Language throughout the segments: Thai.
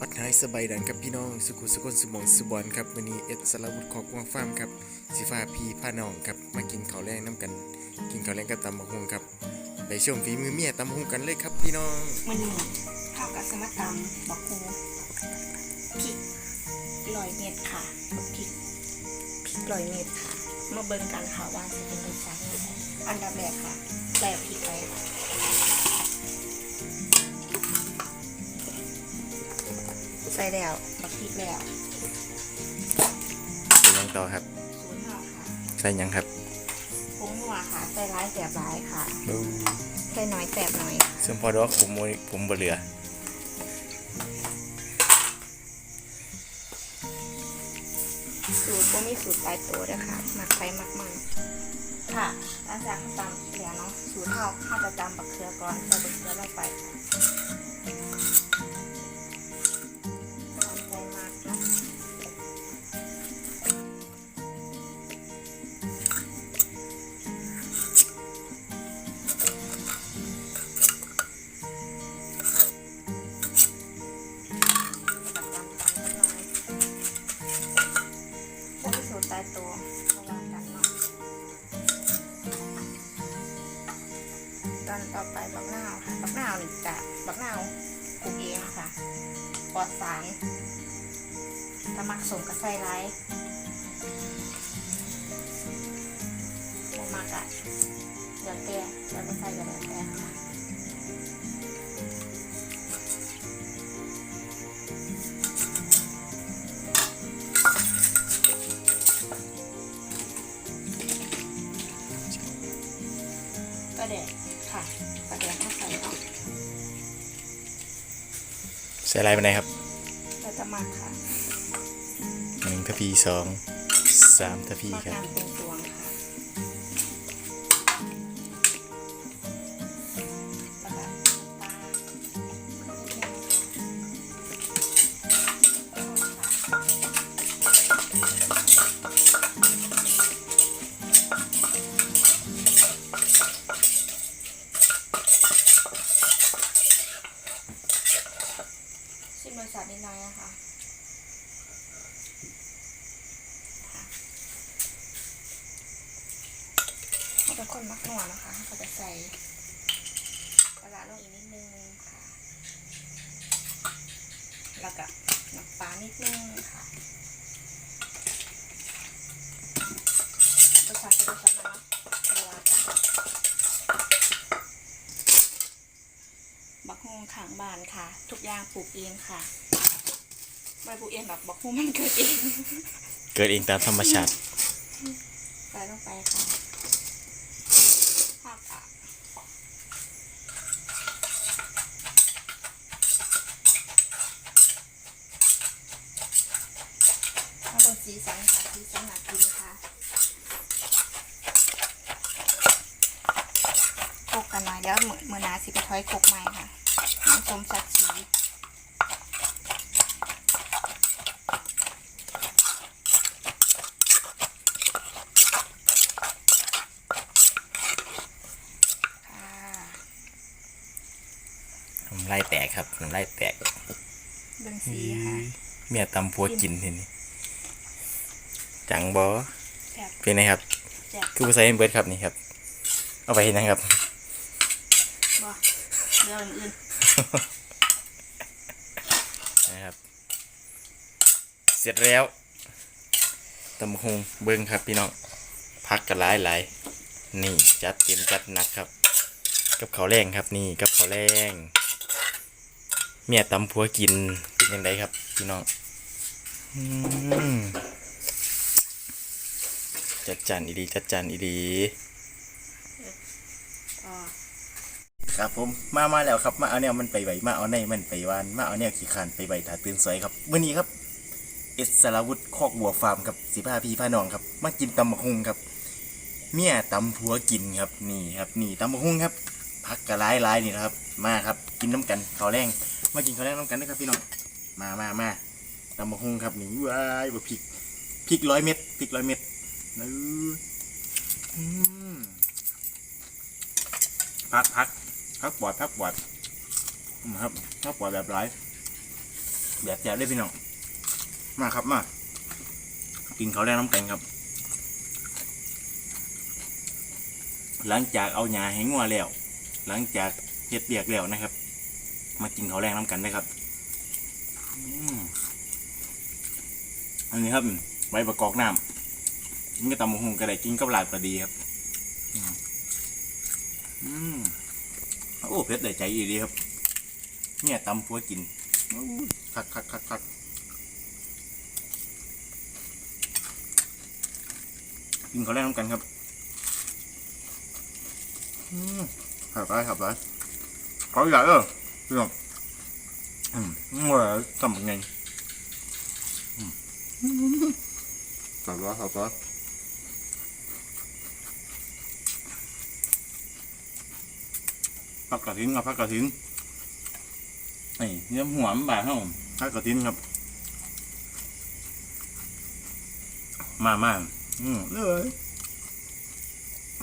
ปักหายสบายดันครับพี่น้องสุขุสุคนสมองสุบอนครับวันนี้เอ็ดสลาวุธขอบวงฟาร์มครับสิฟ้าพีพาน้องครับมากินข้าวแรงน้ำกัน กินข้าวแรงกับตำบักฮุงครับไปชมฝีมือเมียตำบักฮุงกันเลยครับพี่น้องมันนี่ข้าวกับสมัตตำบักฮูพริกลอยเม็ดค่ะบักพริกพริกลอยเม็ดค่ะมาเบิ่งกันค่ะว่าจะเป็นรสชาติยังไงอันดับแรกค่ะใส่พริกไปค่ะ ส่แล้วบักพริกแล้วไปยังต่อครับศูนย์ห้าค่ะใส่หยังครับผงนัวค่ะใส่ร้ายแสบร้ายค่ะดูใส่น้อยแสบน้อยค่ะซึ่งพอดอกผมบ่ผมบ่เหลือสูตรก็มีสูตรตายตัวด้วยค่ะหมักไปหมักมันค่ะหลังจากเขาตำเขือเนาะสูตรเท่าข้าจะตำบักเขือก่อนใส่บักเขือลงไปค่ะ ใช้สูตรตายตัวระวังกันเนาะตอนต่อไปบักนาวค่ะบักนาวนี่จะบักนาวปลูกเองค่ะปลอดสารถ้ามักสมกับใส่ไรบ่มักอะเดี๋ยวแต่เดี๋ยวไปใส่กับเดี๋ยวแต่ค่ะ ใส่อะไรไปไหนครับเราจะหมักค่ะหนึ่งทัพพีสองสามทัพพีหมักครับน้ำเป็นตวงค่ะแล้ว เขาเป็นคนมักนัวนะคะเขาจะใส่ปลาร้าลงอีกนิดนึงค่ะ แล้วก็น้ำปลานิดนึงค่ะรสชาติก็จะชนะเวลากันบักฮวงขางบานค่ะ ทุกอย่างปลูกเองค่ะไม่ปลูกเองแบบบักฮวงมันเกิดเอง เกิดเองตามธรรมชาติใส่ลงไปค่ะผักอะ มาดูสีสันค่ะสีสันหนากินค่ะคลุกกันหน่อยแล้วเหมือนเมื่อหนาสิไปถอยคลุกใหม่ค่ะน้ำส้มสัดสีค่ะน้ำลายแตกครับน้ำลายแตกเบิ่งสีค่ะ เมียตำพัวกินทีนี้ จังบอแซ่บเป็นไงครับแซ่บคือภาษาเอ็นเบิร์ดครับนี่ครับ เอาไปเห็นนะครับบ่เรื่องอื่นนะครับ เสร็จแล้วตำบักหงเบิ้งครับพี่น้องพักกันหลายหลายๆนี่จัดเต็มจัดหนักครับ กับข้าวแรงครับนี่กับข้าวแรงเมียตำผัวกินเป็นยังไงครับพี่น้อง อืม จัดจานอีดีจัดจานอีดีครับผมมามาแล้วครับมาเอาแนวมันไปไหวมาเอาในมันไปวานมาเอาแนวขี้ขานไปไหวถาตื่นสวยครับวันนี้ครับเอสสารวุฒิคอกบัวฟาร์มครับสิพาพี่พาน้องครับ มากินตำบักฮุงครับ เมียตำผัวกินครับนี่ครับนี่ตำบักฮุงครับพักกระไรไรนี่นะครับ มาครับกินน้ำกันข้าวแรงมากินข้าวแรงน้ำกันนะครับพี่น้องมามามาตำบักฮุงครับนี่ว้ายบะพริกพริกร้อยเม็ดพริกร้อยเม็ด นื้อพักพักพักปอดพักปอดครับพักปอดแบบไรแบบแซ่บเลยพี่น้องมาครับมากินเขาวแรงน้ำแกงครับ หลังจากเอาหญ้าให้งัวแล้ว หลังจากเฮ็ดเบียกแล้วนะครับ มากินเขาวแรงน้ำกันนะครับอันนี้ครับใบประกอบน้ำ กินกับตำมะฮุงกระไดกินกับหลาดปลาดีครับ อืมโอ้เผ็ดได้ใจอีดีครับ เนี่ยตำพัวกินคักคักคักคักกินเขาแรงน้ำกันครับขับไปขับไปเขาใหญ่เออพี่น้องอืมว่าทำยังไงขับไปขับไป ผักกระถินครับผักกระถินนี่เนื้อหัวมันบาดครับผมผักกระถินครับ มามาอืมเลย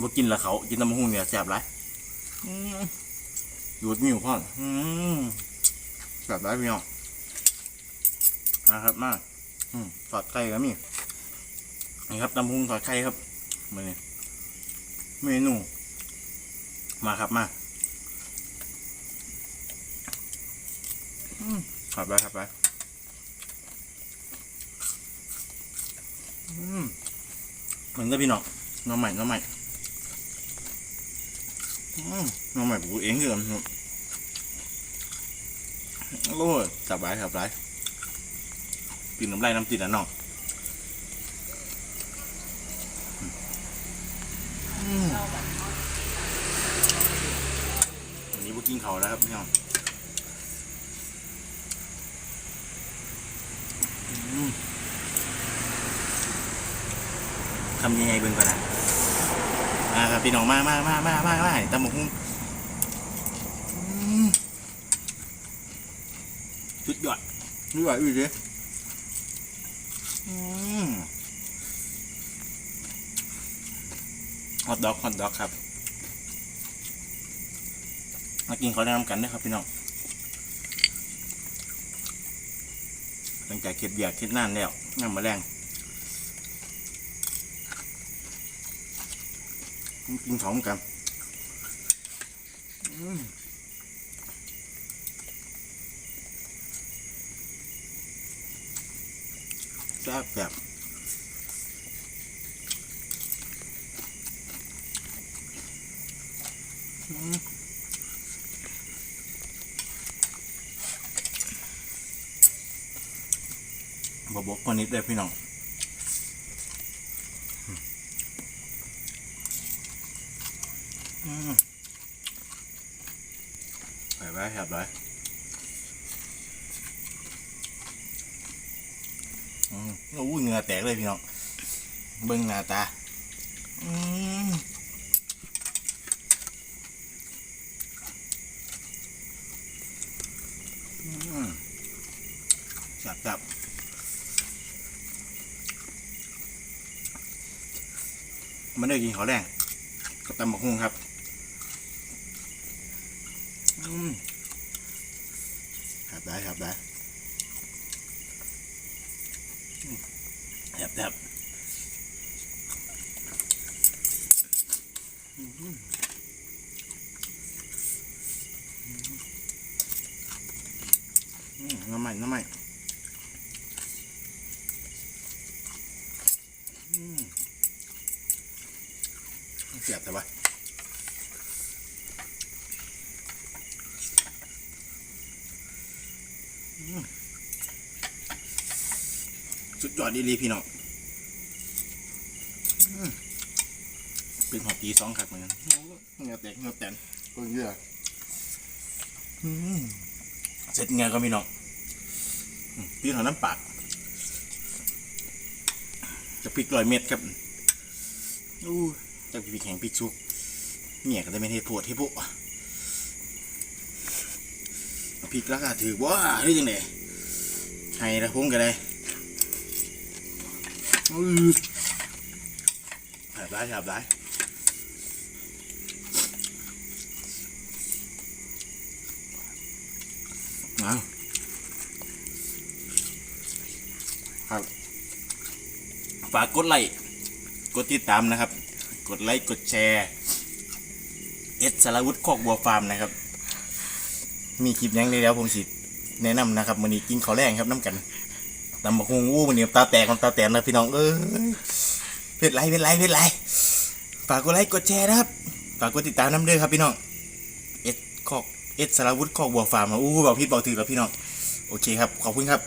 บ่กินละเขา กินน้ำหุ้งเนี่ยแซ่บไรอืมดูดนิ้วพ่ออืมแบบได้พี่น้องนะครับมาอืมทอดไข่ก็มีนี่ครับตำพุงทอดไข่ครับมาเนี่ยเมนู มาครับมาอืม ขับไปขับไปมเหมือนกับพี่น้องน้องใหม่น้องใหม่น้องใหม่ปูเองคือกันครับโอ้ยสบายสบายกินน้ำลายน้ำติดอะน้องวันนี้พวกกินเขาวแล้วครับพี่น้องอืม ทำยังไงเบิ่งกันนะมาครับพี่น้องมามามามามามาตำหมกหุ่งอืมสุดยอดนี่ไหวอีกเลยอืมฮอตดอกฮอตดอกครับ มากินเขาแนะนำกันนะครับพี่น้อง หลังจากเข็ดเบียกเข็ดนานแล้วน้ำมาแรงมากินของกันแซ่บแซ่บอืม บบบกว่านิดเลยพี่น้องอืมไปไปครับไปอืมโอ้ยเหงื่อแตกเลยพี่น้อง เบิ้งหน้าตา อืมอืมจับจับ มันได้กินขาวแรงกับตำบักหุ่งครับครับได้ครับได้อืมแทบแทบน้ำใหม่น้ำใหม่ เสียบแต่ว่าสุดยอดดีเลยพี่น้องอืมเป็นหอบตีสองขัดเหมือนกันเงาแตกเงาแตนก็เยอะอืมเสร็จงานก็พี่น้องอืมพี่หอน้ำปากจะพริกร้อยเม็ดครับอู้ จักพริกแข็งพริกชุกเมียก็ได้เป็นเฮ็ดโพดเฮ็ดโพเอาพริกราคาถือว่าหรือยังไงให้ละพุงก็ได้อื้อแอบได้แอบได้เอาครับฝากกดไลค์กดติดตามนะครับ กดไลค์กดแชร์เอสสารวุฒิคอกบัวฟาร์มนะครับ มีคลิปยังได้แล้วผมสิแนะนำนะครับวันนี้กินข้าวแรงครับน้ำกันตำบักฮงอู้มันนี้ตาแตกมันตาแตกนะพี่น้องเอ้ยเป็นไรเป็นไรเป็นไรฝากกดไลค์กดแชร์นะครับฝากกดติดตามน้ำเด้อครับพี่น้องเอสคอกเอสสารวุฒิคอกบัวฟาร์มอู้บอกพี่บอกถือกับพี่น้องโอเคครับขอบคุณครับ